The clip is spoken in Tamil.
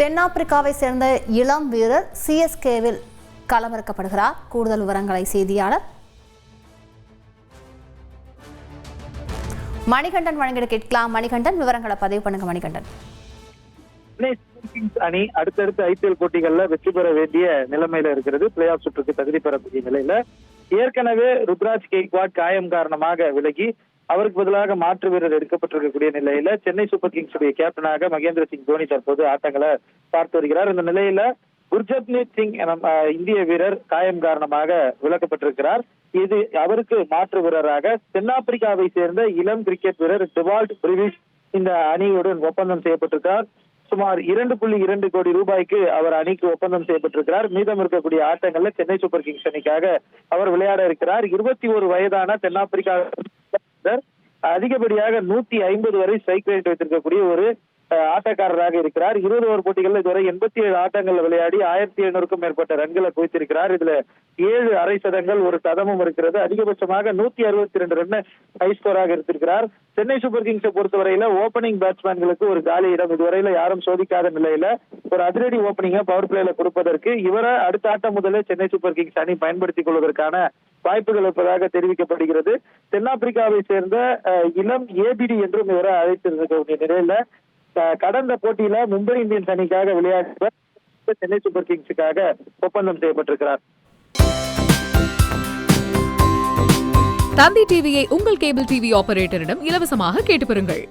தென்னாப்பிரிக்காவை சேர்ந்த இளம் வீரர் சிஎஸ்கேவில் களமிறக்கப்படுகிறார். கூடுதல் விவரங்களை செய்தியாளர் மணிகண்டன் வழங்கிட கேட்கலாம். மணிகண்டன் விவரங்களை பதிவு பண்ணுங்க மணிகண்டன். அணி அடுத்தடுத்த ஐபிஎல் போட்டிகள்ல வெற்றி பெற வேண்டிய நிலைமையில இருக்கிறது. பிளே ஆஃப் சுற்றுக்கு தகுதி பெறக்கூடிய நிலையில. ஏற்கனவே ருத்ராஜ் கேக்வாட் காயம் காரணமாக விலகி அவருக்கு பதிலாக மாற்று வீரர் எடுக்கப்பட்டிருக்கக்கூடிய நிலையில சென்னை சூப்பர் கிங்ஸ் உடைய கேப்டனாக மகேந்திர சிங் தோனி தற்போது ஆட்டங்களை பார்த்து வருகிறார். இந்த நிலையில குர்ஜப்னீத் சிங் இந்திய வீரர் காயம் காரணமாக விளக்கப்பட்டிருக்கிறார் இது அவருக்கு மாற்று வீரராக தென்னாப்பிரிக்காவை சேர்ந்த இளம் கிரிக்கெட் வீரர் டிவால்ட் பிரிவிஸ் இந்த அணியுடன் ஒப்பந்தம் செய்யப்பட்டிருக்கார் சுமார் இரண்டு புள்ளி இரண்டு கோடி ரூபாய்க்கு அவர் அணிக்கு ஒப்பந்தம் செய்யப்பட்டிருக்கிறார். மீதம் இருக்கக்கூடிய ஆட்டங்கள்ல சென்னை சூப்பர் கிங்ஸ் அணிக்காக அவர் விளையாட இருக்கிறார். இருபத்தி ஒரு வயதான தென்னாப்பிரிக்கா சார். அதிகப்படியாக நூத்தி ஐம்பது வரை ஸ்ட்ரைக் ரேட் வைத்திருக்கக்கூடிய ஒரு ஆட்டக்காரராக இருக்கிறார். இருபது ஓவர் போட்டிகள் இதுவரை எண்பத்தி ஏழு ஆட்டங்கள் விளையாடி ஆயிரத்தி எழுநூறுக்கும் மேற்பட்ட ரன்களை குவித்திருக்கிறார். இதுல ஏழு அரை சதங்கள் ஒரு சதமும் இருக்கிறது. அதிகபட்சமாக நூத்தி அறுபத்தி ரெண்டு ரன் ஹை ஸ்கோராக இருந்திருக்கிறார் சென்னை சூப்பர் கிங்ஸை பொறுத்தவரையில ஓபனிங் பேட்ஸ்மேன்களுக்கு ஒரு காலி இடம். இதுவரையில யாரும் சோதிக்காத நிலையில ஒரு அதிரடி ஓபனிங்க பவர் பிளேல கொடுப்பதற்கு இவரை அடுத்த ஆட்டம் முதலே சென்னை சூப்பர் கிங்ஸ் அணி பயன்படுத்திக் கொள்வதற்கான வாய்ப்புகள் இருப்பதாக தெரிவிக்கப்படுகிறது. தென்னாப்பிரிக்காவை சேர்ந்த இளம் ஏபிடி என்றும் இவரை அழைத்திருக்கக்கூடிய நிலையில கடந்த போட்டியில மும்பை இந்தியன்ஸ் அணிக்காக விளையாடுவர் சென்னை சூப்பர் கிங்ஸுக்காக ஒப்பந்தம் செய்யப்பட்டிருக்கிறார். தந்தி டிவியை உங்கள் கேபிள் டிவி ஆபரேட்டரிடம் இலவசமாக கேட்டு பெறுங்கள்.